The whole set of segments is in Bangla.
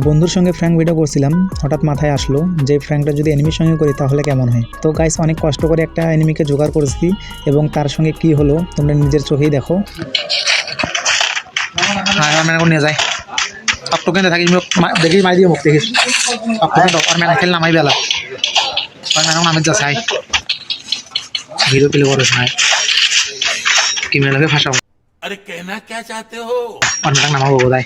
বন্ধুর সঙ্গে ফ্র্যাঙ্ক ভিডিও করছিলাম হঠাৎ মাথায় আসলো যে ফ্র্যাঙ্কটা যদি এনিমির সঙ্গে করি তাহলে কেমন হয় তো গাইস অনেক কষ্ট করে একটা এনিমিকে জোগাড় করেছি এবং তার সঙ্গে কি হলো তোমরা নিজের চোখেই দেখো হ্যাঁ আর মেনা নিয়ে যায় সব টোকেন থাকিস দেখি মাই দিয়ে মুখ দেখিস সব টোকেন আর মেনা খেলে নামাই বেলা আর মেনা নামে যা চাই ভিডিও প্লে করে শোনায় কি মেলা লাগে ফাঁসাও अरे कहना क्या चाहते हो আর মেনা নামাবো বোধহয়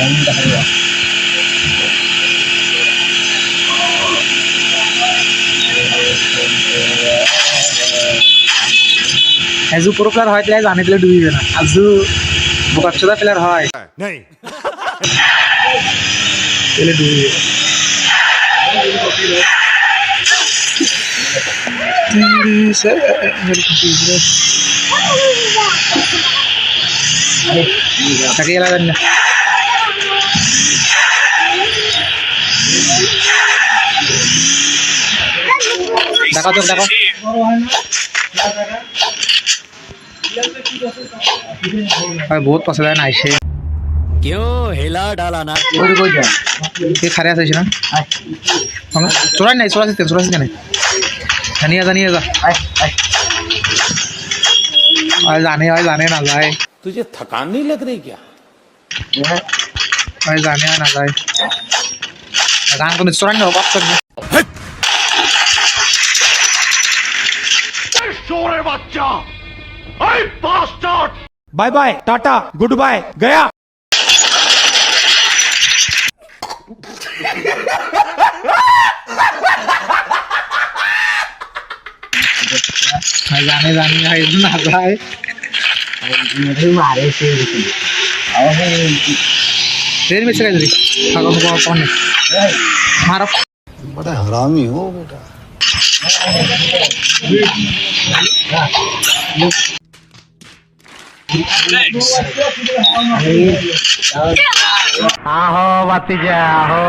এখন এজু পুরো প্লেয়ার হয় তাহলে জানি দিলে ডুবিবে না আজু বোকাচ্ছদা প্লেয়ার হয় তাহলে ডুবিবে তাকে এলা জানি না। দেখো তো দেখো ভাই বহুত পছন্দ হয় না আইসে क्यों हिला डाला ना তুই খারে আছিস না চোরাই নাই চোরাছিস কেন চোরাছিস কেন জানিয়ে জানিয়ে যা আর জানে হয় জানে না যায় तुझे थकान नहीं लग रही क्या হয় জানে হয় না যায় গান কোনো চোরাই না बच्चा। Bye bye tata good bye गया। जाने जाने का इतना है मुझे मारे शेर शेर में से कौन है? मारा। बड़ा हरामी हो बेटा। আহো বাতিজা আহো।